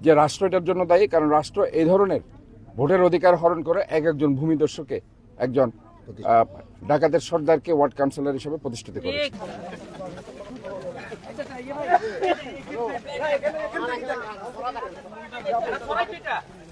যে রাষ্ট্র এটার জন্য দায়ী কারণ রাষ্ট্র এই ধরনের ভোটের অধিকার হরণ করে এক একজন ভূমিদস্যুকে একজন ডাকাতের সর্দারকে ওয়ার্ড কাউন্সিলর হিসেবে প্রতিষ্ঠিত করে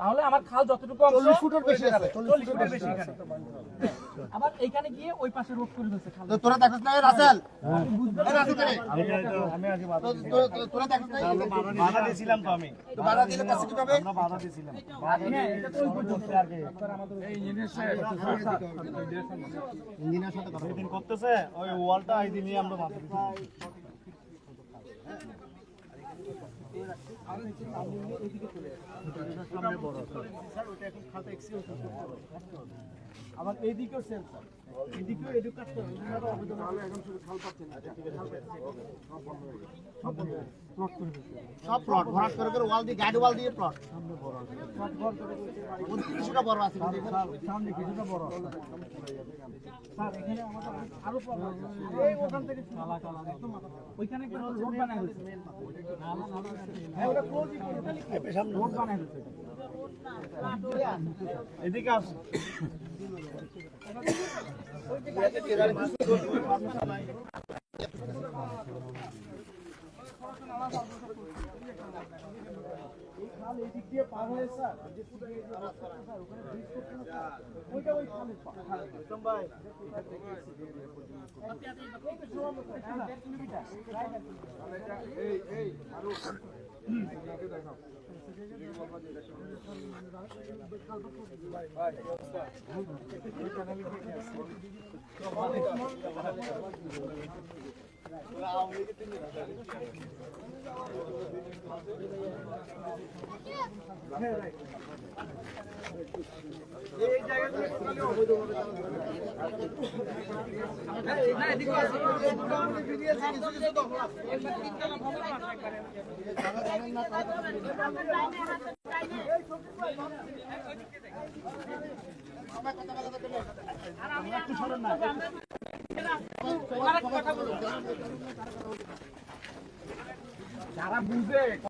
তাহলে আমার খাল যতটুকু চল্লিশ ফুটের বেশি আছে চল্লিশ ফুটের বেশি এখানে আবার এইখানে গিয়ে ওই পাশে রোড করে ফেলছে খাল তোরা দেখছ না এই রাসেল এই তোরা দেখছ না এই- বাধা দিয়েছিলাম তো আমি তো বাধা দিলে কাছে কি পাবে আমরা বাধা দিয়েছিলাম হ্যাঁ, এটা তো ওই পর্যন্ত। ইঞ্জিনিয়ার সাথে কথা করতেছে ওই ওয়ালটা এই দিনই আমরা বাধা দিয়েছিলাম আবার এইদিকেও সেম স্যার। এইদিকেও এদিকে কাজ এখন শুধু খাল পাচ্ছেন সব প্লট ভরাট করে করে ওয়াল দিয়ে গাইড ওয়াল দিয়ে প্লট কিছুটা বড় আছে সামনে কিছুটা বড় স্যার এখানে আমাদের আরও প্রবলেম আছে। এই ওখান থেকে কালা কালা একদম ওইখানে একটা রোড বানায় হয়েছে। হ্যাঁ ওটা ক্লোজই করে সামনে। রোড বানাই দিচ্ছে এদিকে আসুন পার হয়ে স্যার যে ফুটা এই যে রাস্তা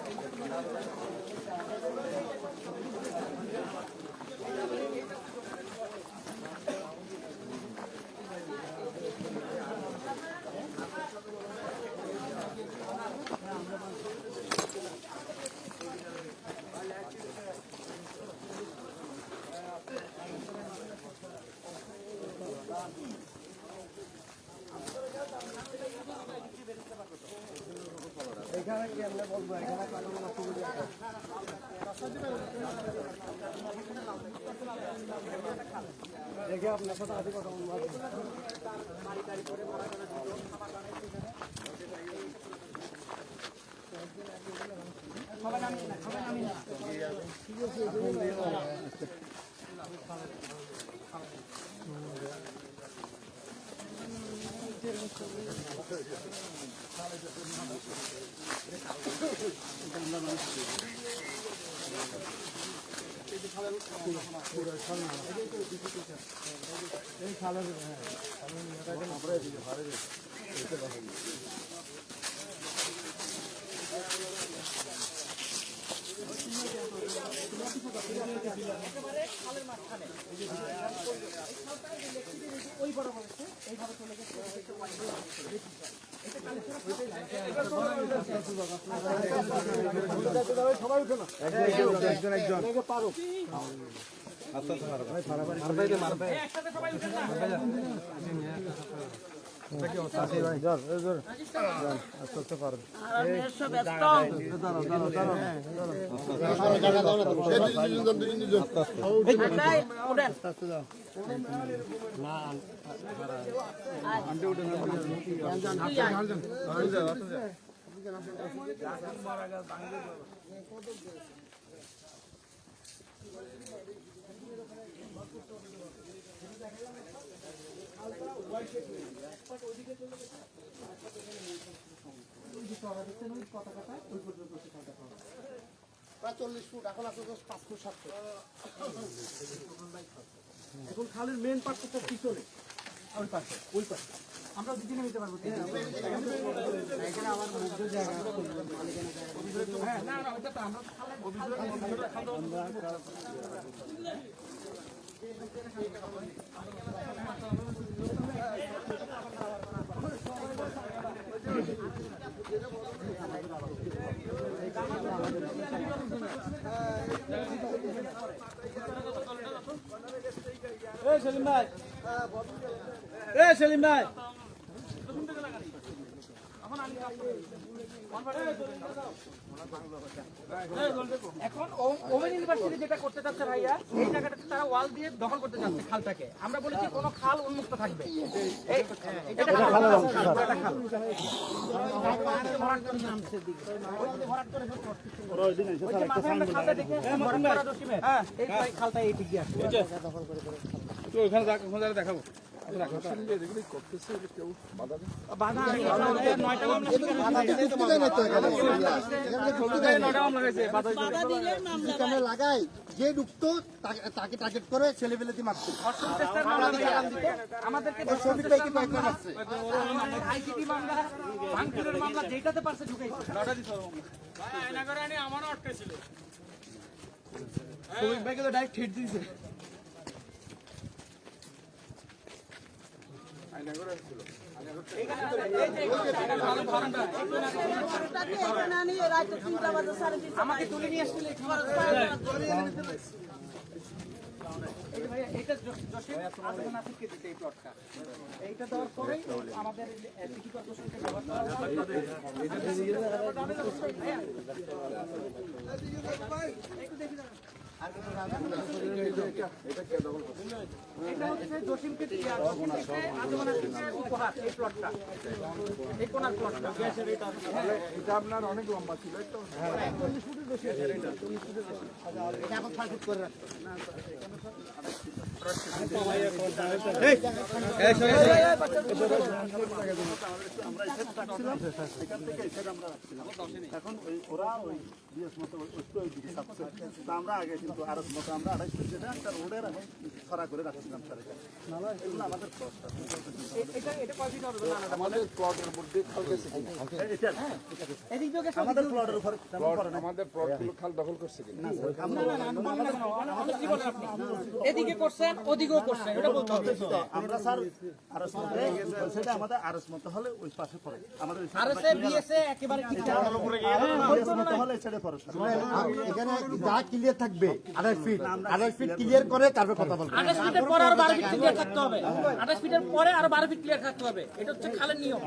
আমরা বলব কথা বলব সবাই না সবাই নামি না ওই খালের পার একদম ভাই যারা এইভাবে চলে গেছে। আমরা ইটগুলো না ফেলতে হবে পুরো বাই বাই বাই হ্যালো একসাথে সবাই উঠে না? জায়গা দাও প্রায় চল্লিশ ফুট এখন তো পাঁচ ফুট সাত ফুট। এখন খালের মেন পার্টটা তো পিছনে ওই পাশে ওই পাশে। আমরা দুদিনে নিতে পারব। হ্যাঁ না না ওটা তো আমরা এই সেলিম ভাই। এই সেলিম ভাই। এখন ওমেন ইউনিভার্সিটি যেটা করতে চাচ্ছে ভাইয়া এই জায়গাটাতে তারা ওয়াল দিয়ে দখল করতে চাচ্ছে খালটাকে আমরা বলেছি কোনো খাল উন্মুক্ত থাকবে এই- এটা খাল। এটা খাল। ওই যে মাথায় আমরা খালটা দেখে ভরাট করা জসিমের। এই খালটা এই দিক দিয়ে আসবে। লাগাই যে ঢুকতো তাকে- টার্গেট করে ছেলে পেলে দিয়ে মারতো ধর্ষণ চেষ্টার মামলা দিয়ে আমাদেরকে ধর্ষণ সবই চেষ্টার পেয়ে মামলা মারছে শহীদ ভাইকে তো ডাইরেক্ট ঠেট দিয়েছে আমাকে তুলে নিয়ে আসাদুল নাসিরকে দিতে এই প্লটটা। এইটা দেওয়ার পরেই আমাদের সিটি কর্পোরেশনকে ব্যবহার করা। এটা হচ্ছে জসিমকে দিয়া- জসিমকে আসাদুল নাসিরকে উপহার, এই প্লটটা। এই কোনার প্লটটা। এটা আপনার অনেক লম্বা ছিল তো এখন ছয় ফুট করে রাখতো এখন ওই ওরা ওই মতো একটু ওই দিকে চাপছে তা আমরা আগে কিন্তু আরও মতো আমরা আড়াই ফুট যেটা একটা রোডের ছড়া করে রাখছিলাম স্যার এখানে এগুলো আমাদের কষ্ট এটা এটা কয় ফিট হবে না, না, না। আমাদের প্লটের মধ্যে খাল গেছে কিনা এদিক দিয়ে গেছে, আমাদের প্লটের উপর তেমন প্লট করে না আমাদের প্লটগুলো খাল দখল করছে কিনা এদিকে করছেন ওদিকেও করছেন এটা বলতে হবে আমরা স্যার আরস মতো সেটা আমাদের আরস মতো হলে ওই পাশে পড়ে আমাদের আর বিএসএ একেবারে ঠিকঠাক আরস হলে ছেড়ে পড়ে এখানে যা ক্লিয়ার থাকবে আড়াই ফিট আড়াই ফিট ক্লিয়ার করে তারপর কথা বলব। আঠাশ ফিটের পরে আরও বারো ফিট ক্লিয়ার থাকতে হবে। আঠাশ ফিটের পরে আরও বারো ফিট ক্লিয়ার থাকতে হবে। এটা হচ্ছে খালের নিয়ম।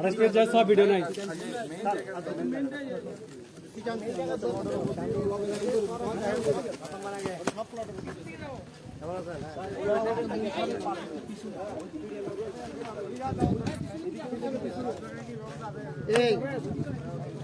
এই আর হাটায় না আর হাটায় না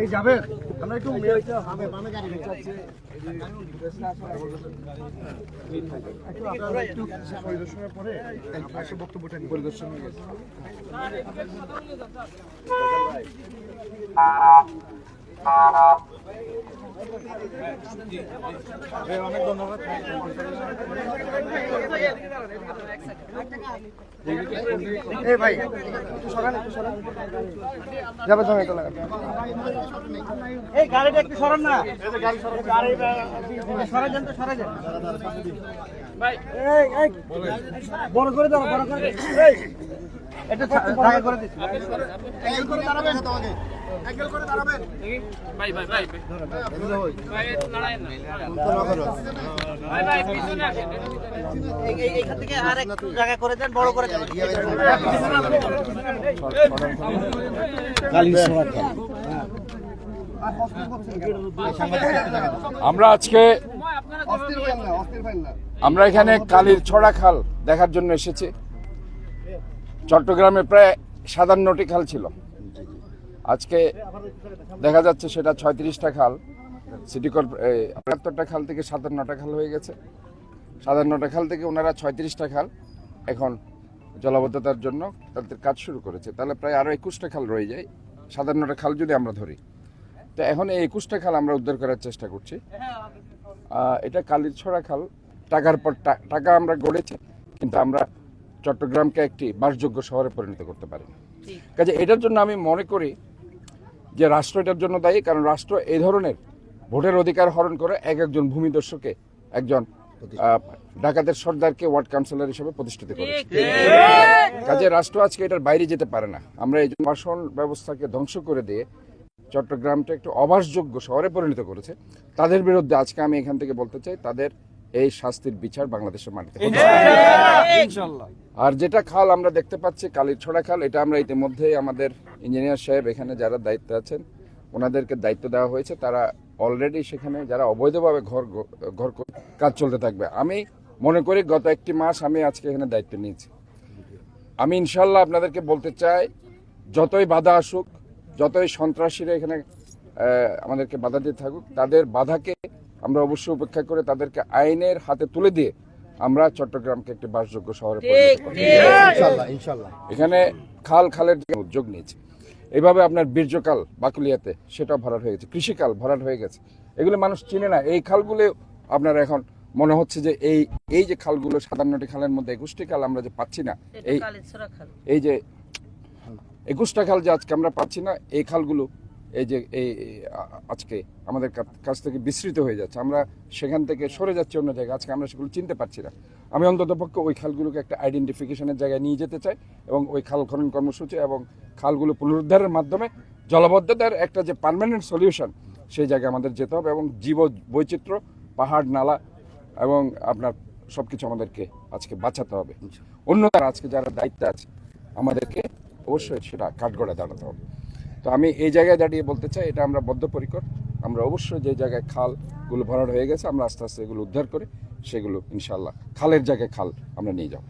এই যাবে? আমরা একটু পরিদর্শনের পরে রেখে একটু আপনারা একটু পরিদর্শনের এই ভাই একটু সরান একটু সরান। যাবে লাগা এই গাড়িটা একটু সরান না। গাড়ি সরাই দেন তো সরাই দেন। এই, এই, বড় করে দাও বড় করে এই, করে দিচ্ছি। অ্যাঙ্গেল করে দাঁড়াবেন। তোমাকে অ্যাঙ্গেল করে দাঁড়াবেন। এই- এই- এইখান থেকে আর একটু জায়গা করে দেন বড় করে দেন। আমরা আজকে আমরা এখানে কালীর ছড়া খাল দেখার জন্য এসেছি। চট্টগ্রামে প্রায় সাতান্নটি খাল ছিল। আজকে দেখা যাচ্ছে সেটা ছয়ত্রিশটা খাল। সিটি কর্পোরেটরটা খাল থেকে সাতান্নটা খাল হয়ে গেছে। সাতান্নটা খাল থেকে ওনারা ছয়ত্রিশটা খাল এখন জলাবদ্ধতার জন্য তাদের কাজ শুরু করেছে। তাহলে প্রায় আরও একুশটা খাল রয়ে যায়। সাতান্নটা খাল যদি আমরা ধরি, তো এখন এই একুশটা খাল আমরা উদ্ধার করার চেষ্টা করছি। এটা কালীর ছড়া খাল। টাকার পর টাকা আমরা গড়েছি, কিন্তু আমরা চট্টগ্রামকে একটি বাসযোগ্য শহরে পরিণত করতে পারি। কাজে এটার জন্য আমি মনে করি যে রাষ্ট্র এটার জন্য দায়ী কারণ রাষ্ট্র এই ধরনের ভোটের অধিকার হরণ করে এক একজন ভূমিদস্যুকে একজন ডাকাতের সর্দারকে ওয়ার্ড কাউন্সিলর হিসেবে প্রতিষ্ঠিত করেছে। কাজে রাষ্ট্র আজকে এটার বাইরে যেতে পারে না। আমরা এই শাসন ব্যবস্থাকে ধ্বংস করে দিয়ে চট্টগ্রামটা একটু অবাসযোগ্য শহরে পরিণত করেছে। তাদের বিরুদ্ধে আজকে আমি এখান থেকে বলতে চাই তাদের এই শাস্তির বিচার বাংলাদেশের মাটিতে আর যেটা খাল আমরা দেখতে পাচ্ছি কালীর ছড়া খাল এটা আমরা ইতিমধ্যেই আমাদের ইঞ্জিনিয়ার সাহেব এখানে যারা দায়িত্বে আছেন ওনাদেরকে দায়িত্ব দেওয়া হয়েছে। তারা অলরেডি সেখানে যারা অবৈধভাবে ঘর ঘর কাজ চলতে থাকবে। আমি মনে করি গত একটি মাস আমি আজকে এখানে দায়িত্ব নিয়েছি। আমি ইনশাল্লাহ আপনাদেরকে বলতে চাই যতই বাধা আসুক যতই সন্ত্রাসীরা এখানে আমাদেরকে বাধা দিয়ে থাকুক তাদের বাধাকে আমরা অবশ্যই উপেক্ষা করে তাদেরকে আইনের হাতে তুলে দিয়ে আমরা চট্টগ্রামকে একটি বাসযোগ্য শহরে পরিণত করব। ইনশাআল্লাহ ইনশাআল্লাহ। এখানে খাল খালের উদ্যোগ নিয়েছে এইভাবে আপনার বীর্যকাল বাকুলিয়াতে সেটাও ভরাট হয়ে গেছে কৃষিকাল ভরাট হয়ে গেছে। এগুলো মানুষ চিনে না এই খালগুলো আপনার এখন মনে হচ্ছে যে এই এই যে খালগুলো সাতান্নটি খালের মধ্যে একুশটি খাল আমরা যে পাচ্ছি না এই এই যে একুশটা খাল যে আজকে আমরা পাচ্ছি না এই খালগুলো এই যে এই আজকে আমাদের কাছ থেকে বিস্তৃত হয়ে যাচ্ছে। আমরা সেখান থেকে সরে যাচ্ছি অন্য জায়গায়। আজকে আমরা সেগুলো চিনতে পারছি না। আমি অন্তত পক্ষে ওই খালগুলোকে একটা আইডেন্টিফিকেশনের জায়গায় নিয়ে যেতে চাই এবং ওই খাল খনন কর্মসূচি এবং খালগুলো পুনরুদ্ধারের মাধ্যমে জলবদ্ধতার একটা যে পার্মানেন্ট সলিউশন সেই জায়গায় আমাদের যেতে হবে এবং জীব বৈচিত্র্য, পাহাড়, নালা এবং আপনার সব কিছু আমাদেরকে আজকে বাঁচাতে হবে। অন্যরা আজকে যারা দায়িত্বে আছে, আমাদেরকে অবশ্যই সেটা কাঠগড়ে দাঁড়াতে হবে। তো আমি এই জায়গায় দাঁড়িয়ে বলতে চাই, এটা আমরা বদ্ধপরিকর। আমরা অবশ্যই যে জায়গায় খালগুলো ভরাট হয়ে গেছে, আমরা আস্তে আস্তে এগুলো উদ্ধার করে সেগুলো ইনশাল্লাহ খালের জায়গায় খাল আমরা নিয়ে যাব।